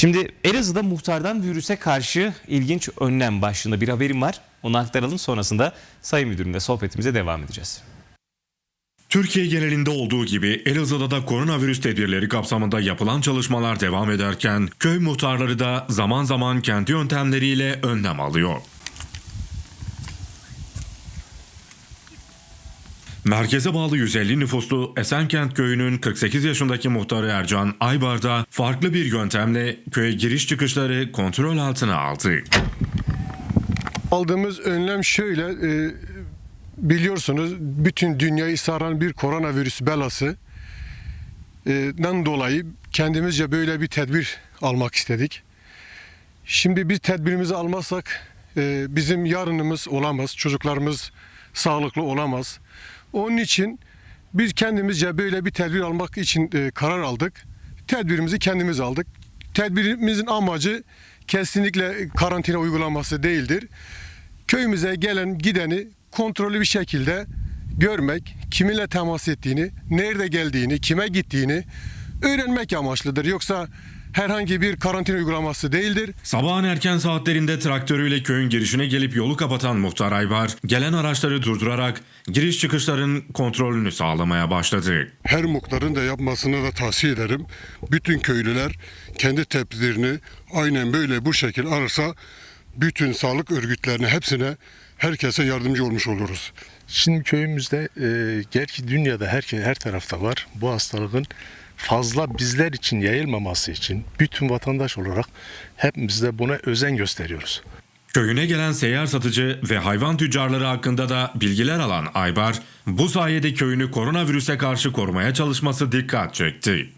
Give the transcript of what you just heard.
Şimdi Elazığ'da muhtardan virüse karşı ilginç önlem başlığında bir haberim var. Onu aktaralım sonrasında Sayın Müdürümle sohbetimize devam edeceğiz. Türkiye genelinde olduğu gibi Elazığ'da da koronavirüs tedbirleri kapsamında yapılan çalışmalar devam ederken köy muhtarları da zaman zaman kendi yöntemleriyle önlem alıyor. Merkeze bağlı 150 nüfuslu Esenkent köyünün 48 yaşındaki muhtarı Ercan Aybar da farklı bir yöntemle köye giriş çıkışları kontrol altına aldı. Aldığımız önlem şöyle, e, biliyorsunuz bütün dünyayı saran bir koronavirüs belası e, den dolayı kendimizce böyle bir tedbir almak istedik. Şimdi biz tedbirimizi almazsak e, bizim yarınımız olamaz, çocuklarımız sağlıklı olamaz. Onun için biz kendimizce böyle bir tedbir almak için e, karar aldık. Tedbirimizi kendimiz aldık. Tedbirimizin amacı kesinlikle karantina uygulaması değildir. Köyümüze gelen gideni kontrollü bir şekilde görmek, kiminle temas ettiğini, nerede geldiğini, kime gittiğini öğrenmek amaçlıdır. Yoksa herhangi bir karantina uygulaması değildir. Sabahın erken saatlerinde traktörüyle köyün girişine gelip yolu kapatan muhtar Aybar, gelen araçları durdurarak giriş çıkışların kontrolünü sağlamaya başladı. her muhtarın da yapmasını da tavsiye ederim. Bütün köylüler kendi tedbirini aynen böyle bu şekil alırsa bütün sağlık örgütlerine hepsine herkese yardımcı olmuş oluruz. Şimdi köyümüzde e, gerçi dünyada her her tarafta var. Bu hastalığın fazla bizler için yayılmaması için bütün vatandaş olarak hepimiz de buna özen gösteriyoruz. Köyüne gelen seyyar satıcı ve hayvan tüccarları hakkında da bilgiler alan Aybar, bu sayede köyünü koronavirüse karşı korumaya çalışması dikkat çekti.